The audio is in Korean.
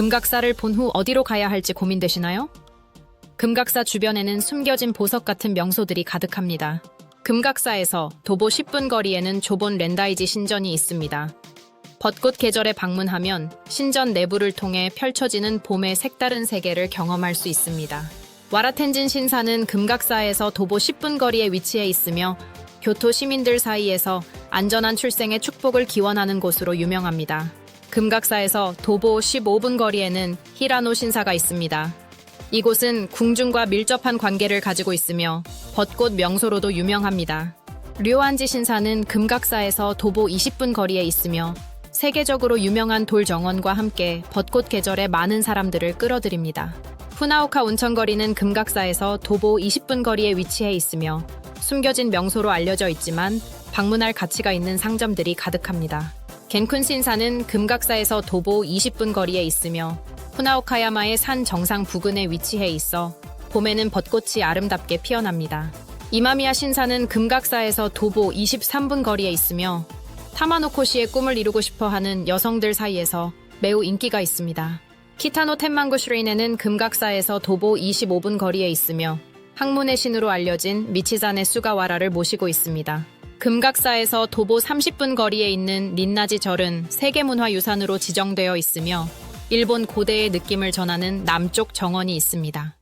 금각사를 본 후 어디로 가야 할지 고민되시나요? 금각사 주변에는 숨겨진 보석 같은 명소들이 가득합니다. 금각사에서 도보 10분 거리에는 좁은 렌다이지 신전이 있습니다. 벚꽃 계절에 방문하면 신전 내부를 통해 펼쳐지는 봄의 색다른 세계를 경험할 수 있습니다. 와라텐진 신사는 금각사에서 도보 10분 거리에 위치해 있으며 교토 시민들 사이에서 안전한 출생의 축복을 기원하는 곳으로 유명합니다. 금각사에서 도보 15분 거리에는 히라노 신사가 있습니다. 이곳은 궁중과 밀접한 관계를 가지고 있으며 벚꽃 명소로도 유명합니다. 류안지 신사는 금각사에서 도보 20분 거리에 있으며 세계적으로 유명한 돌 정원과 함께 벚꽃 계절에 많은 사람들을 끌어들입니다. 후나오카 온천거리는 금각사에서 도보 20분 거리에 위치해 있으며 숨겨진 명소로 알려져 있지만 방문할 가치가 있는 상점들이 가득합니다. 겐쿤 신사는 금각사에서 도보 20분 거리에 있으며 후나오카야마의 산 정상 부근에 위치해 있어 봄에는 벚꽃이 아름답게 피어납니다. 이마미야 신사는 금각사에서 도보 23분 거리에 있으며 타마노코시의 꿈을 이루고 싶어 하는 여성들 사이에서 매우 인기가 있습니다. 키타노 텐망구 슈레인에는 금각사에서 도보 25분 거리에 있으며 학문의 신으로 알려진 미치산의 수가와라를 모시고 있습니다. 금각사에서 도보 30분 거리에 있는 린나지 절은 세계문화유산으로 지정되어 있으며 일본 고대의 느낌을 전하는 남쪽 정원이 있습니다.